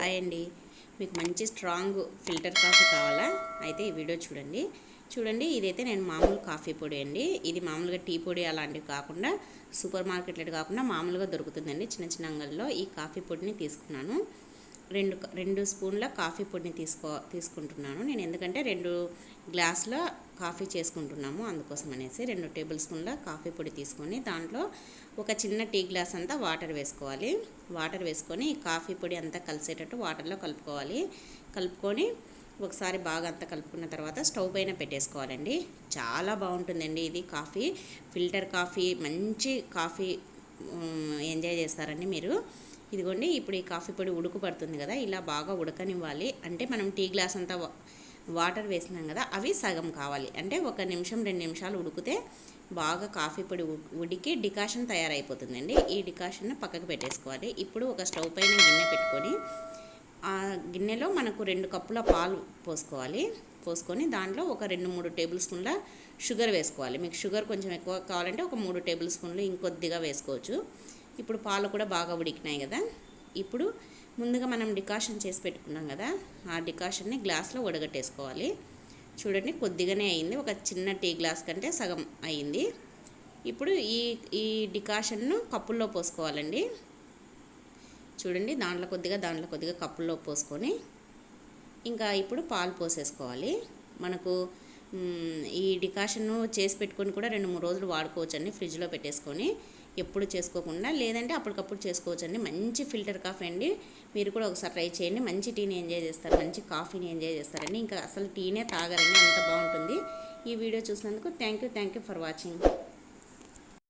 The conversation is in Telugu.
హాయ్ అండి. మీకు మంచి స్ట్రాంగ్ ఫిల్టర్ కాఫీ కావాలా? అయితే ఈ వీడియో చూడండి. చూడండి ఇదైతే నేను మామూలు కాఫీ పొడి అండి. ఇది మామూలుగా టీ పొడి అలాంటివి కాకుండా సూపర్ మార్కెట్లో కాకుండా మామూలుగా దొరుకుతుందండి. చిన్న చిన్న అంగల్లో ఈ కాఫీ పొడిని తీసుకున్నాను. రెండు రెండు స్పూన్ల కాఫీ పొడిని తీసుకో తీసుకుంటున్నాను. నేను ఎందుకంటే రెండు గ్లాసుల కాఫీ చేసుకుంటున్నాము అందుకోసం అనేసి రెండు టేబుల్ స్పూన్ల కాఫీ పొడి తీసుకొని దాంట్లో ఒక చిన్న టీ గ్లాస్ అంతా వాటర్ వేసుకోవాలి. వాటర్ వేసుకొని కాఫీ పొడి అంతా కలిసేటట్టు వాటర్లో కలుపుకోవాలి. కలుపుకొని ఒకసారి బాగా అంతా కలుపుకున్న తర్వాత స్టవ్ పైన పెట్టేసుకోవాలండి. చాలా బాగుంటుందండి ఇది కాఫీ. ఫిల్టర్ కాఫీ మంచి కాఫీ ఎంజాయ్ చేస్తారండి మీరు. ఇదిగోండి ఇప్పుడు ఈ కాఫీ పొడి ఉడుకు పడుతుంది కదా ఇలా బాగా ఉడకనివ్వాలి. అంటే మనం టీ గ్లాస్ అంతా వాటర్ వేసినాం కదా అవి సగం కావాలి. అంటే ఒక నిమిషం రెండు నిమిషాలు ఉడికితే బాగా కాఫీ పొడి ఉడికి డికాషన్ తయారైపోతుందండి. ఈ డికాషన్ పక్కకు పెట్టేసుకోవాలి. ఇప్పుడు ఒక స్టవ్ పైన గిన్నె పెట్టుకొని ఆ గిన్నెలో మనకు రెండు కప్పుల పాలు పోసుకోవాలి. పోసుకొని దాంట్లో ఒక రెండు మూడు టేబుల్ స్పూన్ల షుగర్ వేసుకోవాలి. మీకు షుగర్ కొంచెం ఎక్కువ కావాలంటే ఒక మూడు టేబుల్ స్పూన్లు ఇంకొద్దిగా వేసుకోవచ్చు. ఇప్పుడు పాలు కూడా బాగా ఉడికినాయి కదా. ఇప్పుడు ముందుగా మనం డికాషన్ చేసి పెట్టుకున్నాం కదా. ఆ డికాషన్ని గ్లాస్లో వడగట్టేసుకోవాలి. చూడండి కొద్దిగానే అయింది. ఒక చిన్న టీ గ్లాస్ కంటే సగం అయింది. ఇప్పుడు ఈ ఈ డికాషన్ను కప్పుల్లో పోసుకోవాలండి. చూడండి దాంట్లో కొద్దిగా దాంట్లో కొద్దిగా కప్పుల్లో పోసుకొని ఇంకా ఇప్పుడు పాలు పోసేసుకోవాలి. మనకు ఈ డికాషన్ చేసి పెట్టుకొని కూడా రెండు మూడు రోజులు వాడుకోవచ్చు అండి ఫ్రిడ్జ్లో పెట్టేసుకొని. ఎప్పుడు చేసుకోకుండా లేదంటే అప్పటికప్పుడు చేసుకోవచ్చు అండి మంచి ఫిల్టర్ కాఫీ అండి. మీరు కూడా ఒకసారి ట్రై చేయండి. మంచి టీని ఎంజాయ్ చేస్తారు. మంచి కాఫీని ఎంజాయ్ చేస్తారండి. ఇంకా అసలు టీనే తాగరండి. అంత బాగుంటుంది. ఈ వీడియో చూసినందుకు thank you. Thank you for watching.